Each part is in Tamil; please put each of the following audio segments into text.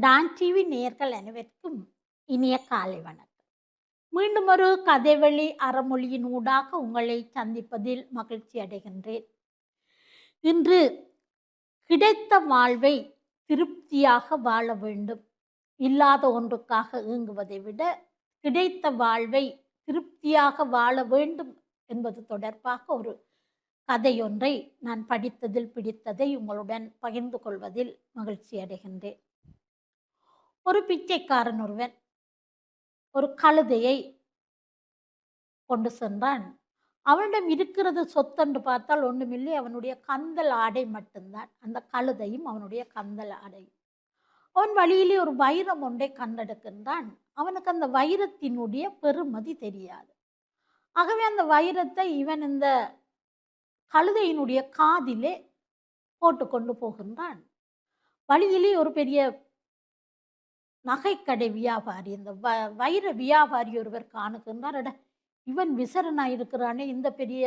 டான் டிவி நேர்கள் அனைவருக்கும் இனிய காலை வணக்கம். மீண்டும் ஒரு கதைவழி அறமொழியின் ஊடாக உங்களை சந்திப்பதில் மகிழ்ச்சி அடைகின்றேன். இன்று கிடைத்த வாழ்வை திருப்தியாக வாழ வேண்டும். இல்லாத ஒன்றுக்காக ஏங்குவதை விட கிடைத்த வாழ்வை திருப்தியாக வாழ வேண்டும் என்பது தொடர்பாக ஒரு கதையொன்றை நான் படித்ததில் பிடித்ததை உங்களுடன் பகிர்ந்து கொள்வதில் மகிழ்ச்சி அடைகின்றேன். ஒரு பிச்சைக்காரன் ஒருவன் ஒரு கழுதையை கொண்டு சென்றான். அவனிடம் இருக்கிறது சொத்தென்று பார்த்தால் ஒன்றுமில்லை அவனுடைய கந்தல் ஆடை மட்டும்தான். அந்த கழுதையும் அவனுடைய கந்தல் ஆடை. அவன் வழியிலே ஒரு வைரம் ஒன்றை கண்டெடுக்கின்றான். அவனுக்கு அந்த வைரத்தினுடைய பெருமதி தெரியாது. ஆகவே அந்த வைரத்தை இவன் இந்த கழுதையினுடைய காதிலே போட்டுக்கொண்டு போகின்றான். வழியிலே ஒரு பெரிய நகைக்கடை வியாபாரி இந்த வ வைர வியாபாரி ஒருவர் காணுகின்றார் இவன் விசரனா இருக்கிறானே இந்த பெரிய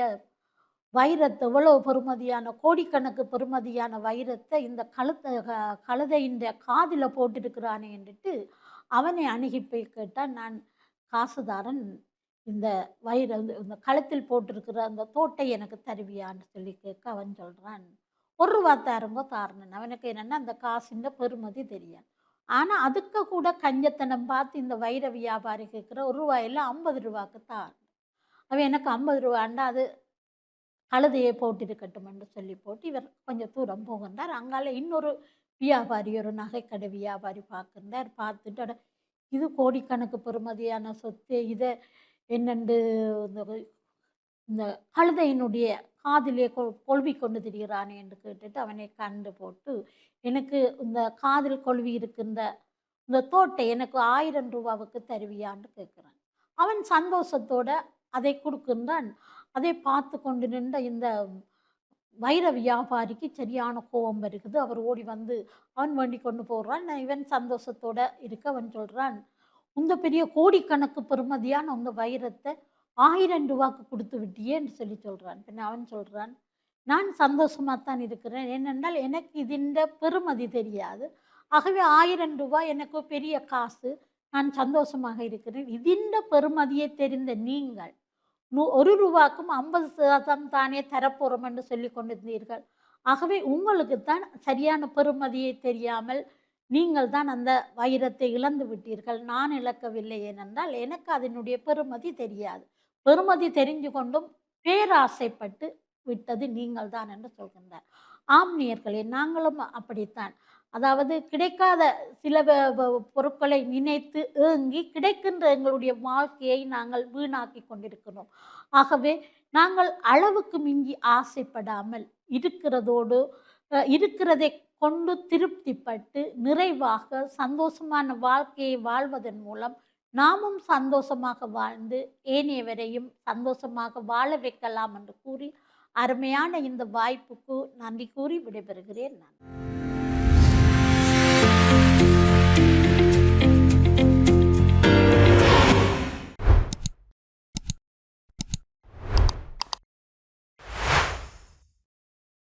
வைரத்தை இவ்வளோ பெருமதியான கோடிக்கணக்கு பெருமதியான வைரத்தை இந்த கழுத்தை க- கழுதையின் காதில் போட்டிருக்கிறானே என்றுட்டு அவனை அணுகி போய் கேட்டான். நான் காசுதாரன் இந்த வயிறு இந்த- இந்த கழுத்தில் போட்டிருக்கிற அந்த தோட்டை எனக்கு தருவியான்னு சொல்லி கேட்க அவன் சொல்கிறான் ஒரு ரூபா தாருங்கோ தாரணன். அவனுக்கு என்னென்னா அந்த காசின் பெருமதி தெரியாது. ஆனால் அதுக்கு கூட கஞ்சத்தனம் பார்த்து இந்த வைர வியாபாரி கேட்குற ஒரு ரூபாயில் ஐம்பது ரூபாய்க்கு தான் அவன் எனக்கு ஐம்பது ரூபாண்டா அது கழுதையை போட்டிருக்கட்டும்ன்னு சொல்லி போட்டு இவர் கொஞ்சம் தூரம் போகின்றார் அங்கால இன்னொரு வியாபாரி ஒரு நகைக்கடை வியாபாரி பார்க்குறார் பார்த்துட்டு இது கோடிக்கணக்கு பெறுமதியான சொத்து இதை என்னென்று இந்த இந்த கழுதையினுடைய காதிலே கொ- கொள்வி கொண்டு திரிகிறானே என்று கேட்டுட்டு அவனை கண்டு போட்டு எனக்கு இந்த காதில் கொள்வி இருக்கின்ற இந்த தோட்டை எனக்கு ஆயிரம் ரூபாவுக்கு தருவியான்னு கேட்குறான். அவன் சந்தோஷத்தோட அதை கொடுக்கின்றான். அதை பார்த்து கொண்டு நின்ற இந்த வைர வியாபாரிக்கு சரியான கோபம் வருகுது அவர் ஓடி வந்து அவன் வேண்டி கொண்டு போடுறான் இவன் சந்தோஷத்தோட இருக்க அவன் சொல்கிறான் இந்த பெரிய கோடிக்கணக்கு பெறுமதியான உங்கள் வைரத்தை ஆயிரம் ரூபாய்க்கு கொடுத்து விட்டியேன்னு சொல்லி சொல்கிறான் பின்ன அவன் சொல்கிறான் நான் சந்தோஷமாக தான் இருக்கிறேன். ஏனென்றால் எனக்கு இதின் பெருமதி தெரியாது. ஆகவே ஆயிரம் ரூபாய் எனக்கு பெரிய காசு. நான் சந்தோஷமாக இருக்கிறேன். இதின்ற பெருமதியை தெரிந்த நீங்கள் நூ ஒரு ரூபாக்கும் ஐம்பது சதம் தானே தரப்போகிறோம் என்று சொல்லி கொண்டிருந்தீர்கள். ஆகவே உங்களுக்கு தான் சரியான பெருமதியை தெரியாமல் நீங்கள் தான் அந்த வைரத்தை இழந்து விட்டீர்கள். நான் இழக்கவில்லை. ஏனென்றால் எனக்கு அதனுடைய பெருமதி தெரியாது. பெருமதி தெரிஞ்சு கொண்டும் பேராசைப்பட்டு விட்டது நீங்கள் தான் என்று சொல்கின்றார். ஆம் நேர்களே நாங்களும் அப்படித்தான். அதாவது கிடைக்காத சில பொருட்களை நினைத்து ஏங்கி கிடைக்கின்ற எங்களுடைய வாழ்க்கையை நாங்கள் வீணாக்கி கொண்டிருக்கிறோம். ஆகவே நாங்கள் அளவுக்கு மிஞ்சி ஆசைப்படாமல் இருக்கிறதோடு இருக்கிறதை கொண்டு திருப்திப்பட்டு நிறைவாக சந்தோஷமான வாழ்க்கையை வாழ்வதன் மூலம் நாமும் சந்தோஷமாக வாழ்ந்து ஏனையவரையும் சந்தோஷமாக வாழ வைக்கலாம் என்று கூறி அருமையான இந்த வாய்ப்புக்கு நன்றி கூறி விடைபெறுகிறேன் நான்.